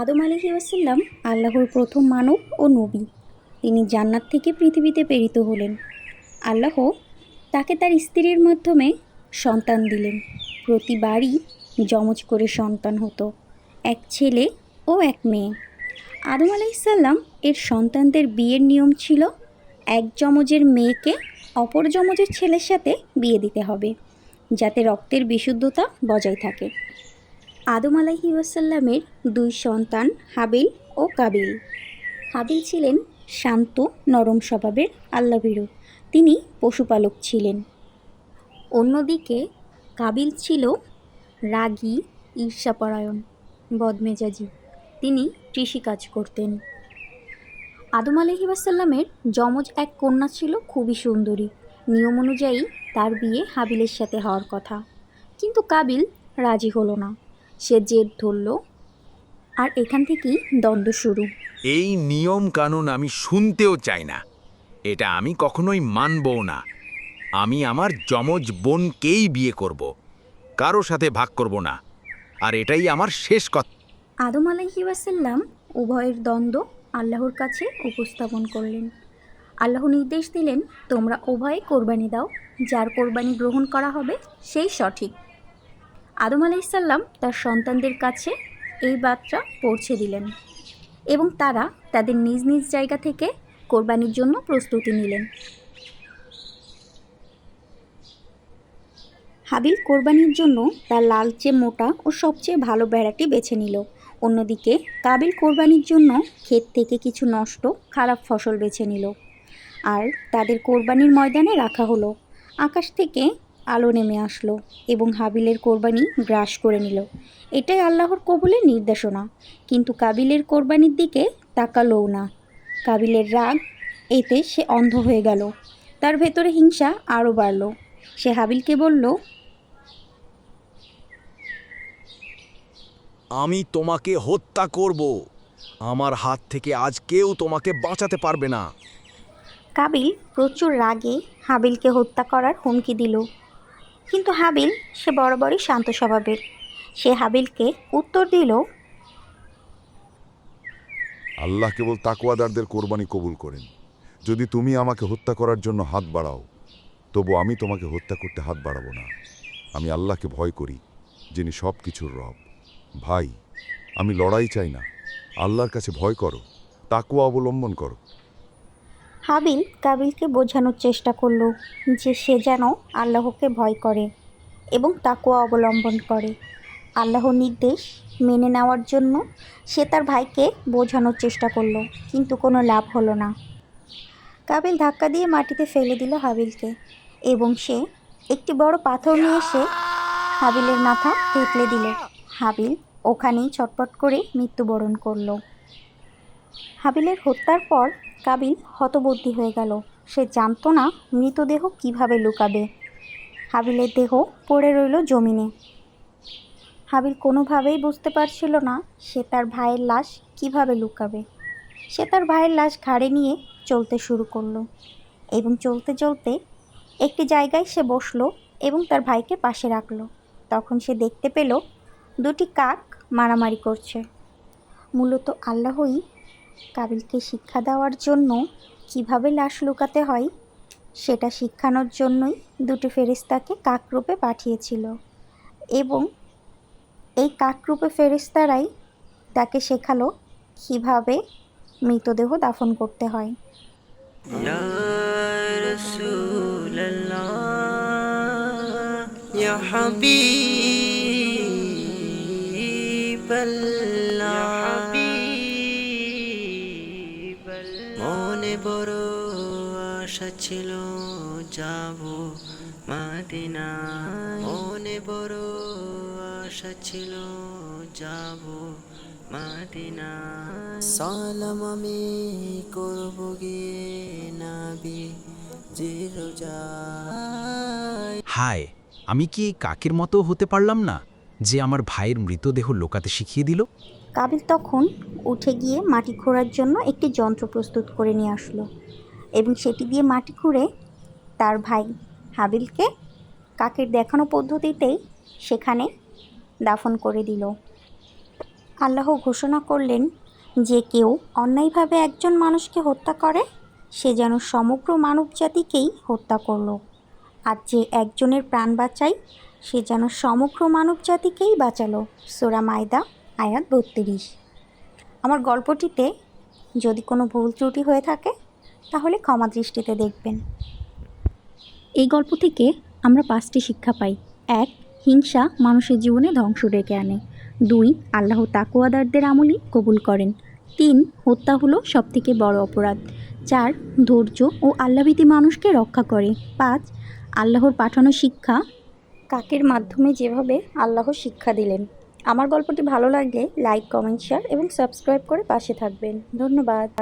আদম আলহি ওয়াসাল্লাম আল্লাহর প্রথম মানব ও নবী। তিনি জান্নাত থেকে পৃথিবীতে প্রেরিত হলেন। আল্লাহ তাকে তার স্ত্রীর মাধ্যমে সন্তান দিলেন। প্রতিবারই যমজ করে সন্তান হতো, এক ছেলে ও এক মেয়ে। আদম আলাইসাল্লাম এর সন্তানদের বিয়ের নিয়ম ছিল, এক যমজের মেয়েকে অপর যমজের ছেলের সাথে বিয়ে দিতে হবে, যাতে রক্তের বিশুদ্ধতা বজায় থাকে। আদম আলাহি ওয়াসাল্লামের দুই সন্তান হাবিল ও কাবিল। হাবিল ছিলেন শান্ত, নরম স্বভাবের আল্লাভীরু তিনি পশুপালক ছিলেন। অন্যদিকে কাবিল ছিল রাগী, ঈর্ষাপরায়ণ, বদমেজাজি। তিনি কৃষিকাজ করতেন। আদম আলহি ওয়াসাল্লামের যমজ এক কন্যা ছিল খুবই সুন্দরী। নিয়ম অনুযায়ী তার বিয়ে হাবিলের সাথে হওয়ার কথা। কিন্তু কাবিল রাজি হলো না। সে জেদ ধরল। আর এখান থেকেই দ্বন্দ্ব শুরু। এই নিয়ম কানুন আমি শুনতেও চাই না। এটা আমি কখনোই মানবও না। আমি আমার যমজ বোনকেই বিয়ে করব। কারও সাথে ভাগ করব না। আর এটাই আমার শেষ কথা আদম আলাহি ওয়াসাল্লাম উভয়ের দ্বন্দ্ব আল্লাহর কাছে উপস্থাপন করলেন। আল্লাহ নির্দেশ দিলেন তোমরা উভয়ে কোরবানি দাও। যার কোরবানি গ্রহণ করা হবে সেই সঠিক। আদম আলাইসাল্লাম তার সন্তানদের কাছে এই বার্তা পৌঁছে দিলেন এবং তারা তাদের নিজ নিজ জায়গা থেকে কোরবানির জন্য প্রস্তুতি নিলেন। হাবিল কোরবানির জন্য তার লালচে মোটা ও সবচেয়ে ভালো ভেড়াটি বেছে নিল। অন্যদিকে কাবিল কোরবানির জন্য ক্ষেত থেকে কিছু নষ্ট, খারাপ ফসল বেছে নিল। আর তাদের কোরবানির ময়দানে রাখা হলো। আকাশ থেকে আলো নেমে আসলো এবং হাবিলের কোরবানি গ্রাস করে নিল। এটাই আল্লাহর কবুলের নির্দেশনা। কিন্তু কাবিলের কোরবানির দিকে তাকালোও না। কাবিলের রাগ এতে সে অন্ধ হয়ে গেল। তার ভেতরে হিংসা আরও বাড়ল। সে হাবিলকে বলল আমি তোমাকে হত্যা করব। আমার হাত থেকে আজ কেউ তোমাকে বাঁচাতে পারবে না। কাবিল প্রচুর রাগে হাবিলকে হত্যা করার হুমকি দিল। কিন্তু হাবিল, সে বরাবরই শান্ত স্বভাবের। সে হাবিলকে উত্তর দিল, আল্লাহ কেবল তাকুয়াদারদের কোরবানি কবুল করেন। যদি তুমি আমাকে হত্যা করার জন্য হাত বাড়াও, তবু আমি তোমাকে হত্যা করতে হাত বাড়াবো না। আমি আল্লাহকে ভয় করি, যিনি সব কিছুর রব। ভাই, আমি লড়াই চাই না। আল্লাহর কাছে ভয় করো তাকুয়া অবলম্বন করো। হাবিল কাবিলকে বোঝানোর চেষ্টা করল যে সে যেন আল্লাহকে ভয় করে এবং তাকুয়া অবলম্বন করে। আল্লাহর নির্দেশ মেনে নেওয়ার জন্য সে তার ভাইকে বোঝানোর চেষ্টা করল, কিন্তু কোনো লাভ হলো না। কাবিল ধাক্কা দিয়ে মাটিতে ফেলে দিল হাবিলকে এবং সে একটি বড় পাথর নিয়ে এসে হাবিলের মাথা থেতলে দিল। হাবিল ওখানেই ছটপট করে মৃত্যুবরণ করল। হাবিলের হত্যার পর কাবিল হতবুদ্ধি হয়ে গেল। সে জানতো না মৃতদেহ কীভাবে লুকাবে। হাবিলের দেহ পড়ে রইল জমিনে। হাবিল কোনোভাবেই বুঝতে পারছিল না সে তার ভাইয়ের লাশ কীভাবে লুকাবে। সে তার ভাইয়ের লাশ ঘাড়ে নিয়ে চলতে শুরু করল এবং চলতে চলতে একটি জায়গায় সে বসল এবং তার ভাইকে পাশে রাখল। তখন সে দেখতে পেল দুটি কাক মারামারি করছে। মূলত আল্লাহই কাবিলকে শিক্ষা দেওয়ার জন্য কিভাবে লাশ লুকাতে হয় সেটা শিখানোর জন্যই দুটি ফেরেস্তাকে কাকরূপে পাঠিয়েছিল এবং এই কাকরূপে ফেরেস্তারাই তাকে শেখালো কিভাবে মৃতদেহ দাফন করতে হয় يا رسول الله يا حبيب الله আশা ছিল যাব মাদিনা মনে বড় আশা ছিল যাব মাদিনা সালাম আমি করব গিয়ে নাবি হায় আমি কি কাকের মতো হতে পারলাম না যে আমার ভাইয়ের মৃতদেহ লোকাতে শিখিয়ে দিল? কাবিল তখন উঠে গিয়ে মাটি খোঁড়ার জন্য একটি যন্ত্র প্রস্তুত করে নিয়ে আসলো। এবং সেটি দিয়ে মাটি খুঁড়ে তার ভাই হাবিলকে কাকের দেখানো পদ্ধতিতেই সেখানে দাফন করে দিল। আল্লাহ ঘোষণা করলেন যে কেউ অন্যায়ভাবে একজন মানুষকে হত্যা করে, সে যেন সমগ্র মানবজাতিকেই হত্যা করল। আর যে একজনের প্রাণ বাঁচায়, সে যেন সমগ্র মানব জাতিকেই বাঁচালো। সোরা মায়দা, আয়াত বত্রিশ। আমার গল্পটিতে যদি কোনো ভুল ত্রুটি হয়ে থাকে তাহলে ক্ষমা দৃষ্টিতে দেখবেন। এই গল্প থেকে আমরা পাঁচটি শিক্ষা পাই। এক, হিংসা মানুষের জীবনে ধ্বংস ডেকে আনে। দুই, আল্লাহ তাকুয়াদারদের আমলই কবুল করেন। তিন, হত্যা হলো সবথেকে বড় অপরাধ। চার, ধৈর্য ও আল্লাভীতি মানুষকে রক্ষা করে। পাঁচ, আল্লাহর পাঠানো শিক্ষা কাকের মাধ্যমে যেভাবে আল্লাহ শিক্ষা দিলেন। আমার গল্পটি ভালো লাগলে লাইক, কমেন্ট, শেয়ার এবং সাবস্ক্রাইব করে পাশে থাকবেন। ধন্যবাদ।